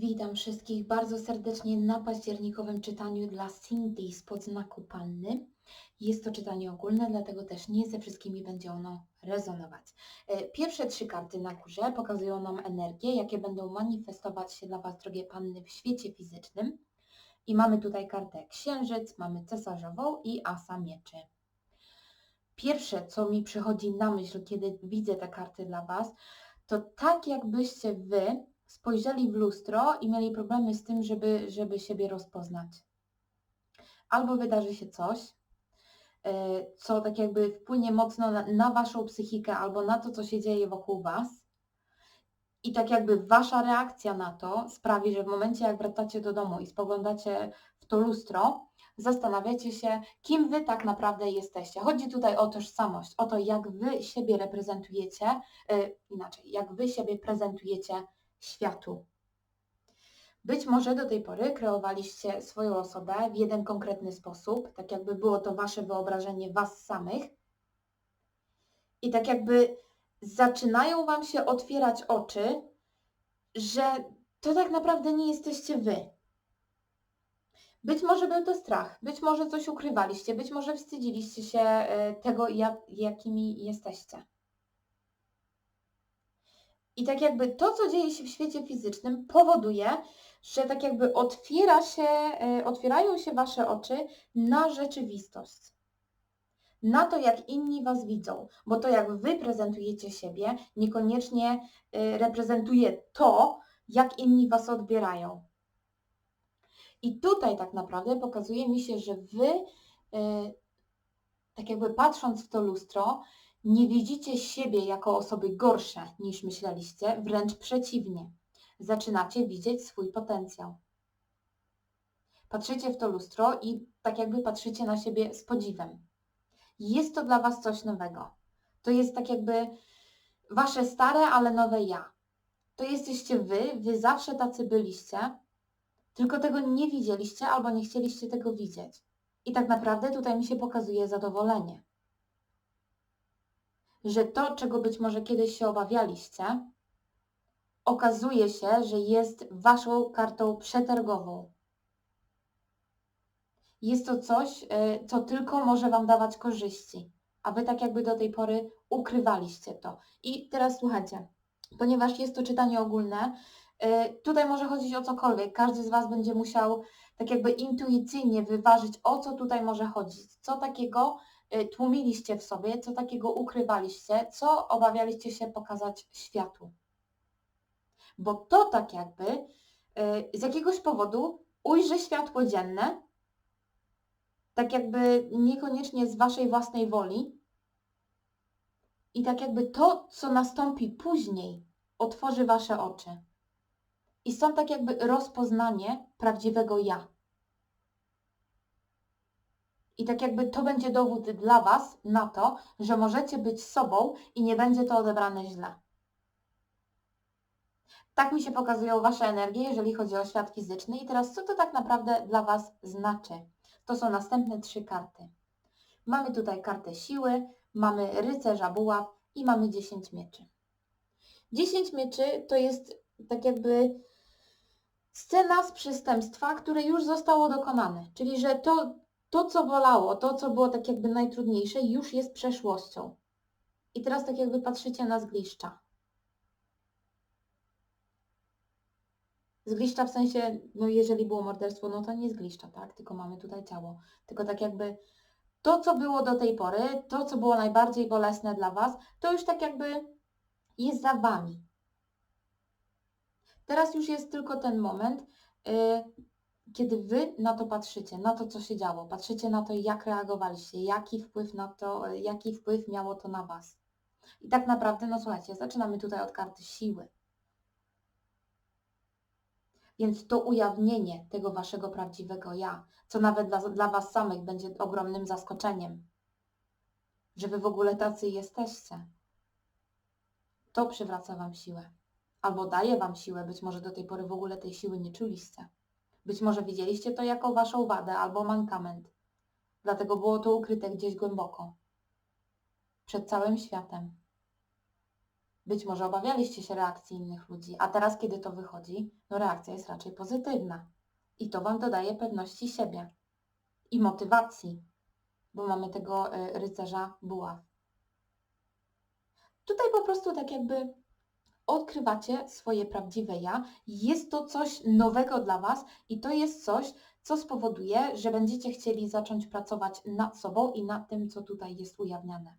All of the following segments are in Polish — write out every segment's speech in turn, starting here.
Witam wszystkich bardzo serdecznie na październikowym czytaniu dla Cindy spod znaku Panny. Jest to czytanie ogólne, dlatego też nie ze wszystkimi będzie ono rezonować. E, Pierwsze trzy karty na górze pokazują nam energię, jakie będą manifestować się dla Was, drogie Panny, w świecie fizycznym. I mamy tutaj kartę Księżyc, mamy Cesarzową i Asa Mieczy. Pierwsze, co mi przychodzi na myśl, kiedy widzę te karty dla Was, to tak jakbyście Wy spojrzeli w lustro i mieli problemy z tym, żeby, żeby siebie rozpoznać. Albo wydarzy się coś, e, co tak jakby wpłynie mocno na, na waszą psychikę albo na to, co się dzieje wokół was. I tak jakby wasza reakcja na to sprawi, że w momencie jak wracacie do domu i spoglądacie w to lustro, zastanawiacie się, kim wy tak naprawdę jesteście. Chodzi tutaj o tożsamość, o to, jak wy siebie reprezentujecie, e, inaczej, jak wy siebie prezentujecie światu. Być może do tej pory kreowaliście swoją osobę w jeden konkretny sposób, tak jakby było to wasze wyobrażenie was samych. I tak jakby zaczynają wam się otwierać oczy, że to tak naprawdę nie jesteście wy. Być może był to strach, być może coś ukrywaliście, być może wstydziliście się e, tego, jak, jakimi jesteście. I tak jakby to, co dzieje się w świecie fizycznym, powoduje, że tak jakby otwiera się, e, otwierają się wasze oczy na rzeczywistość. Na to, jak inni was widzą, bo to, jak wy prezentujecie siebie, niekoniecznie e, reprezentuje to, jak inni was odbierają. I tutaj tak naprawdę pokazuje mi się, że wy, e, tak jakby patrząc w to lustro, nie widzicie siebie jako osoby gorsze niż myśleliście, wręcz przeciwnie. Zaczynacie widzieć swój potencjał. Patrzycie w to lustro i tak jakby patrzycie na siebie z podziwem. Jest to dla Was coś nowego. To jest tak jakby Wasze stare, ale nowe ja. To jesteście Wy, Wy zawsze tacy byliście, tylko tego nie widzieliście albo nie chcieliście tego widzieć. I tak naprawdę tutaj mi się pokazuje zadowolenie że to, czego być może kiedyś się obawialiście, okazuje się, że jest waszą kartą przetargową. Jest to coś, e, co tylko może wam dawać korzyści, a wy tak jakby do tej pory ukrywaliście to. I teraz słuchajcie, ponieważ jest to czytanie ogólne, e, tutaj może chodzić o cokolwiek. Każdy z was będzie musiał tak jakby intuicyjnie wyważyć, o co tutaj może chodzić. Co takiego tłumiliście w sobie, co takiego ukrywaliście, co obawialiście się pokazać światu. Bo to tak jakby y, z jakiegoś powodu ujrzy światło dzienne, tak jakby niekoniecznie z waszej własnej woli, i tak jakby to, co nastąpi później, otworzy wasze oczy. I stąd tak jakby rozpoznanie prawdziwego ja. I tak jakby to będzie dowód dla Was na to, że możecie być sobą i nie będzie to odebrane źle. Tak mi się pokazują Wasze energie, jeżeli chodzi o świat fizyczny. I teraz co to tak naprawdę dla Was znaczy? To są następne trzy karty. Mamy tutaj kartę siły, mamy rycerza buław i mamy 10 mieczy. 10 mieczy to jest tak jakby scena z przestępstwa, które już zostało dokonane. Czyli, że to to, co bolało, to, co było tak jakby najtrudniejsze, już jest przeszłością. I teraz tak jakby patrzycie na zgliszcza. Zgliszcza w sensie, no jeżeli było morderstwo, no to nie zgliszcza, tak? Tylko mamy tutaj ciało. Tylko tak jakby to, co było do tej pory, to, co było najbardziej bolesne dla Was, to już tak jakby jest za Wami. Teraz już jest tylko ten moment, yy, kiedy wy na to patrzycie, na to, co się działo, patrzycie na to, jak reagowaliście, jaki wpływ na to, jaki wpływ miało to na was. I tak naprawdę, no słuchajcie, zaczynamy tutaj od karty siły. Więc to ujawnienie tego waszego prawdziwego ja, co nawet dla, dla was samych będzie ogromnym zaskoczeniem, że wy w ogóle tacy jesteście, to przywraca wam siłę. Albo daje wam siłę, być może do tej pory w ogóle tej siły nie czuliście. Być może widzieliście to jako waszą wadę albo mankament. Dlatego było to ukryte gdzieś głęboko. Przed całym światem. Być może obawialiście się reakcji innych ludzi, a teraz, kiedy to wychodzi, no reakcja jest raczej pozytywna. I to Wam dodaje pewności siebie i motywacji, bo mamy tego y, rycerza buław. Tutaj po prostu tak jakby odkrywacie swoje prawdziwe ja. Jest to coś nowego dla Was i to jest coś, co spowoduje, że będziecie chcieli zacząć pracować nad sobą i nad tym, co tutaj jest ujawniane.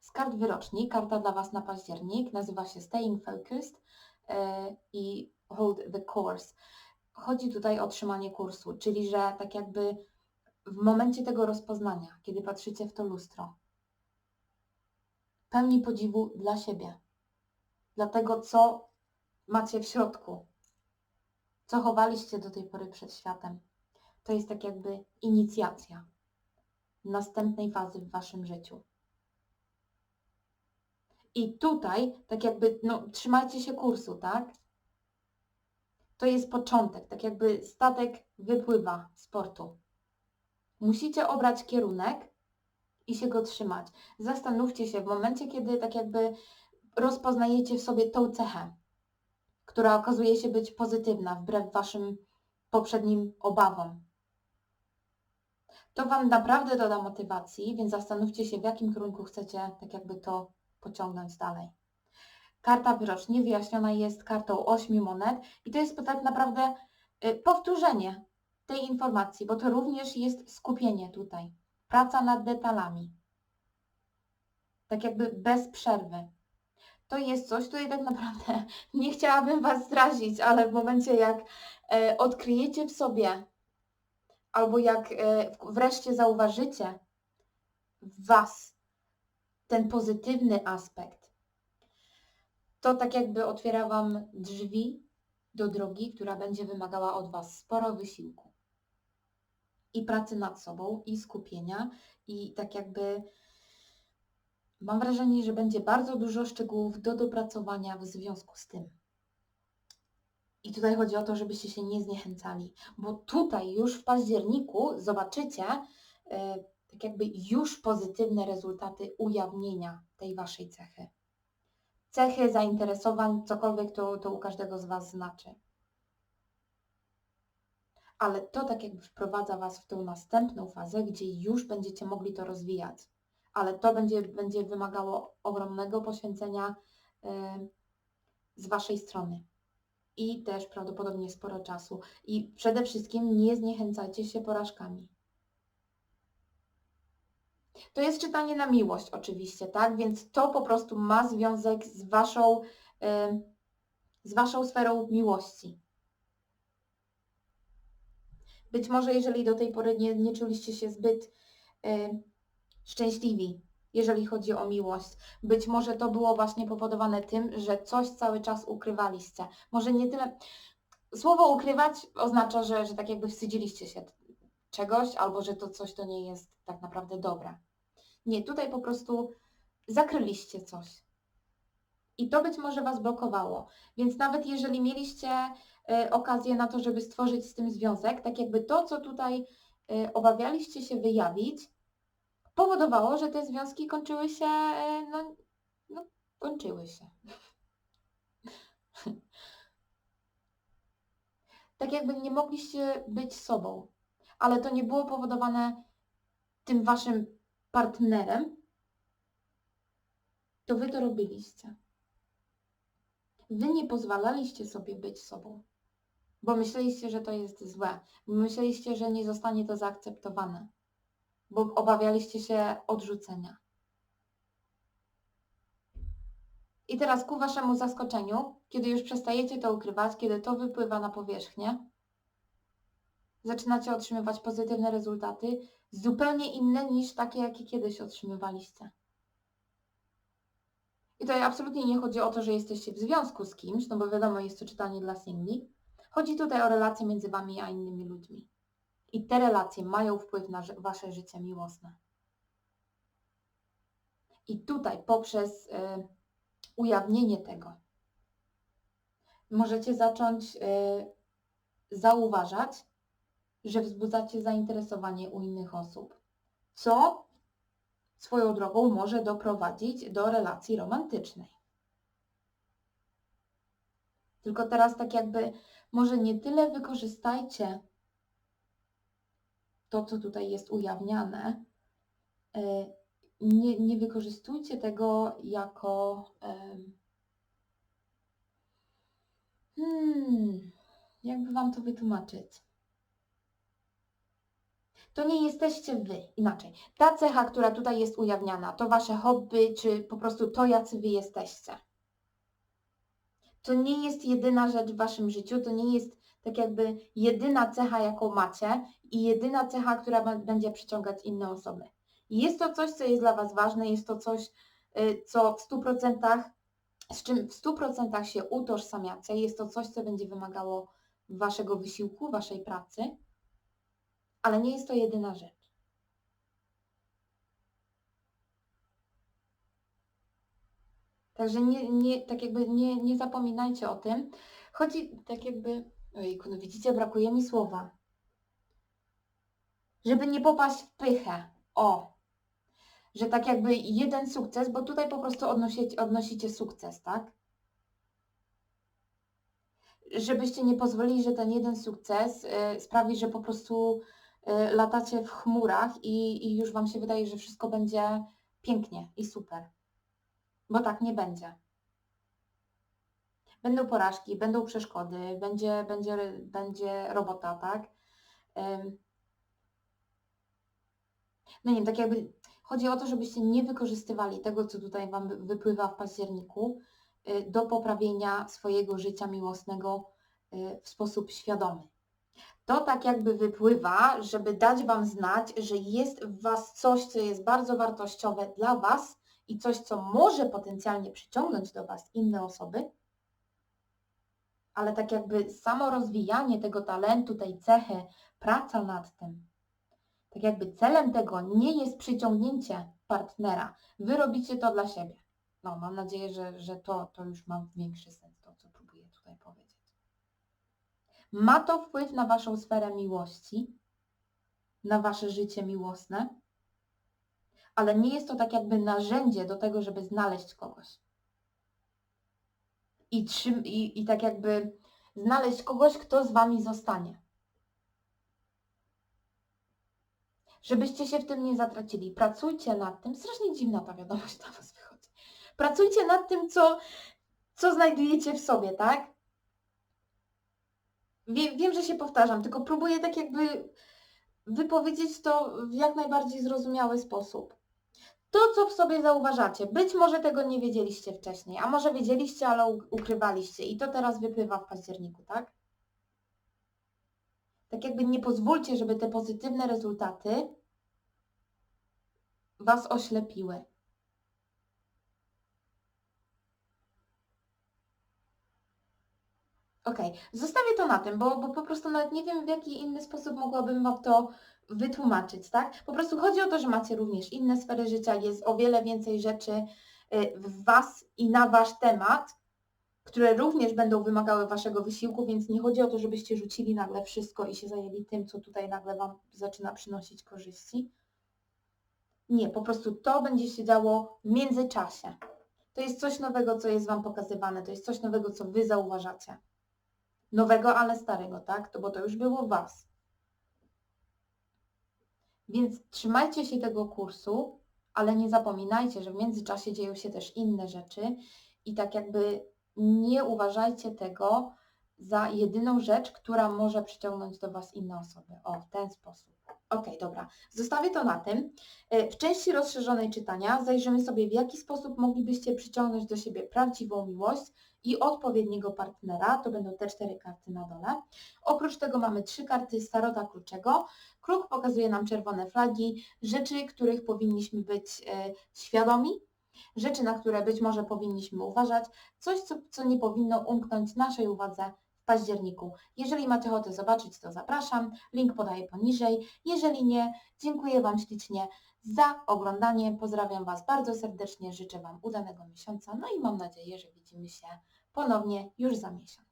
Z kart wyroczni, karta dla Was na październik nazywa się Staying Focused yy, i Hold the Course. Chodzi tutaj o trzymanie kursu, czyli że tak jakby w momencie tego rozpoznania, kiedy patrzycie w to lustro, pełni podziwu dla siebie, dla tego, co macie w środku, co chowaliście do tej pory przed światem. To jest tak jakby inicjacja następnej fazy w Waszym życiu. I tutaj, tak jakby, no, trzymajcie się kursu, tak? To jest początek, tak jakby statek wypływa z portu. Musicie obrać kierunek i się go trzymać. Zastanówcie się w momencie, kiedy tak jakby rozpoznajecie w sobie tą cechę, która okazuje się być pozytywna wbrew Waszym poprzednim obawom. To Wam naprawdę doda motywacji, więc zastanówcie się, w jakim kierunku chcecie tak jakby to pociągnąć dalej. Karta wyroczni wyjaśniona jest kartą ośmiu monet i to jest tak naprawdę y, powtórzenie tej informacji, bo to również jest skupienie tutaj, praca nad detalami. Tak jakby bez przerwy. To jest coś, tutaj tak naprawdę nie chciałabym Was zrazić, ale w momencie jak e, odkryjecie w sobie, albo jak e, wreszcie zauważycie w Was ten pozytywny aspekt, to tak jakby otwiera Wam drzwi do drogi, która będzie wymagała od Was sporo wysiłku i pracy nad sobą, i skupienia, i tak jakby mam wrażenie, że będzie bardzo dużo szczegółów do dopracowania w związku z tym. I tutaj chodzi o to, żebyście się nie zniechęcali, bo tutaj już w październiku zobaczycie yy, tak jakby już pozytywne rezultaty ujawnienia tej waszej cechy. Cechy, zainteresowań, cokolwiek to, to u każdego z Was znaczy ale to tak jakby wprowadza Was w tą następną fazę, gdzie już będziecie mogli to rozwijać. Ale to będzie, będzie wymagało ogromnego poświęcenia z Waszej strony. I też prawdopodobnie sporo czasu. I przede wszystkim nie zniechęcajcie się porażkami. To jest czytanie na miłość oczywiście, tak? Więc to po prostu ma związek z Waszą, z waszą sferą miłości. Być może jeżeli do tej pory nie, nie czuliście się zbyt szczęśliwi, jeżeli chodzi o miłość. Być może to było właśnie powodowane tym, że coś cały czas ukrywaliście. Może nie tyle... Słowo ukrywać oznacza, że, że tak jakby wstydziliście się czegoś, albo że to coś to nie jest tak naprawdę dobre. Nie, tutaj po prostu zakryliście coś. I to być może Was blokowało. Więc nawet jeżeli mieliście E, okazję na to, żeby stworzyć z tym związek, tak jakby to, co tutaj e, obawialiście się wyjawić, powodowało, że te związki kończyły się, e, no, no kończyły się. tak jakby nie mogliście być sobą, ale to nie było powodowane tym waszym partnerem, to wy to robiliście. Wy nie pozwalaliście sobie być sobą bo myśleliście, że to jest złe. Myśleliście, że nie zostanie to zaakceptowane, bo obawialiście się odrzucenia. I teraz ku waszemu zaskoczeniu, kiedy już przestajecie to ukrywać, kiedy to wypływa na powierzchnię, zaczynacie otrzymywać pozytywne rezultaty, zupełnie inne niż takie, jakie kiedyś otrzymywaliście. I tutaj absolutnie nie chodzi o to, że jesteście w związku z kimś, no bo wiadomo, jest to czytanie dla singli, Chodzi tutaj o relacje między Wami a innymi ludźmi. I te relacje mają wpływ na Wasze życie miłosne. I tutaj poprzez y, ujawnienie tego możecie zacząć y, zauważać, że wzbudzacie zainteresowanie u innych osób. Co swoją drogą może doprowadzić do relacji romantycznej. Tylko teraz tak jakby może nie tyle wykorzystajcie to, co tutaj jest ujawniane, e, nie, nie wykorzystujcie tego jako. Hmm, jakby wam to wytłumaczyć? To nie jesteście wy, inaczej. Ta cecha, która tutaj jest ujawniana, to wasze hobby, czy po prostu to, jacy wy jesteście. To nie jest jedyna rzecz w waszym życiu, to nie jest tak jakby jedyna cecha, jaką macie i jedyna cecha, która będzie przyciągać inne osoby. Jest to coś, co jest dla was ważne, jest to coś, y, co w 100%, z czym w 100% się utożsamiacie, jest to coś, co będzie wymagało waszego wysiłku, waszej pracy, ale nie jest to jedyna rzecz. Także nie, nie, tak jakby nie, nie zapominajcie o tym. Chodzi tak jakby, ojejku, no widzicie, brakuje mi słowa. Żeby nie popaść w pychę. O! Że tak jakby jeden sukces, bo tutaj po prostu odnosicie, odnosicie sukces, tak? Żebyście nie pozwolili, że ten jeden sukces y, sprawi, że po prostu y, latacie w chmurach i, i już Wam się wydaje, że wszystko będzie pięknie i super. Bo tak nie będzie. Będą porażki, będą przeszkody, będzie, będzie, będzie robota, tak? No nie wiem, tak jakby chodzi o to, żebyście nie wykorzystywali tego, co tutaj Wam wy- wypływa w październiku, y, do poprawienia swojego życia miłosnego y, w sposób świadomy. To tak jakby wypływa, żeby dać Wam znać, że jest w Was coś, co jest bardzo wartościowe dla Was i coś, co może potencjalnie przyciągnąć do Was inne osoby, ale tak jakby samo rozwijanie tego talentu, tej cechy, praca nad tym, tak jakby celem tego nie jest przyciągnięcie partnera. Wy robicie to dla siebie. No, mam nadzieję, że, że to, to już ma większy sens, to co próbuję tutaj powiedzieć. Ma to wpływ na Waszą sferę miłości, na Wasze życie miłosne, ale nie jest to tak jakby narzędzie do tego, żeby znaleźć kogoś. I, trzym, i, i tak jakby znaleźć kogoś, kto z Wami zostanie. Żebyście się w tym nie zatracili. Pracujcie nad tym. Strasznie dziwna ta wiadomość na Was wychodzi. Pracujcie nad tym, co, co znajdujecie w sobie, tak? Wie, wiem, że się powtarzam, tylko próbuję tak jakby wypowiedzieć to w jak najbardziej zrozumiały sposób. To, co w sobie zauważacie, być może tego nie wiedzieliście wcześniej, a może wiedzieliście, ale ukrywaliście i to teraz wypływa w październiku, tak? Tak jakby nie pozwólcie, żeby te pozytywne rezultaty Was oślepiły. Okej, zostawię to na tym, bo, bo po prostu nawet nie wiem, w jaki inny sposób mogłabym Wam to wytłumaczyć, tak? Po prostu chodzi o to, że macie również inne sfery życia, jest o wiele więcej rzeczy y, w Was i na Wasz temat, które również będą wymagały Waszego wysiłku, więc nie chodzi o to, żebyście rzucili nagle wszystko i się zajęli tym, co tutaj nagle Wam zaczyna przynosić korzyści. Nie, po prostu to będzie się działo w międzyczasie. To jest coś nowego, co jest Wam pokazywane, to jest coś nowego, co Wy zauważacie. Nowego, ale starego, tak? To bo to już było Was. Więc trzymajcie się tego kursu, ale nie zapominajcie, że w międzyczasie dzieją się też inne rzeczy i tak jakby nie uważajcie tego za jedyną rzecz, która może przyciągnąć do Was inne osoby. O, w ten sposób. Okej, dobra. Zostawię to na tym. E, W części rozszerzonej czytania zajrzymy sobie, w jaki sposób moglibyście przyciągnąć do siebie prawdziwą miłość i odpowiedniego partnera. To będą te cztery karty na dole. Oprócz tego mamy trzy karty Starota Kluczego. Kruk pokazuje nam czerwone flagi, rzeczy, których powinniśmy być e, świadomi, rzeczy, na które być może powinniśmy uważać, coś, co, co nie powinno umknąć naszej uwadze w październiku. Jeżeli macie ochotę zobaczyć, to zapraszam. Link podaję poniżej. Jeżeli nie, dziękuję Wam ślicznie za oglądanie. Pozdrawiam Was bardzo serdecznie, życzę Wam udanego miesiąca, no i mam nadzieję, że widzimy się ponownie już za miesiąc.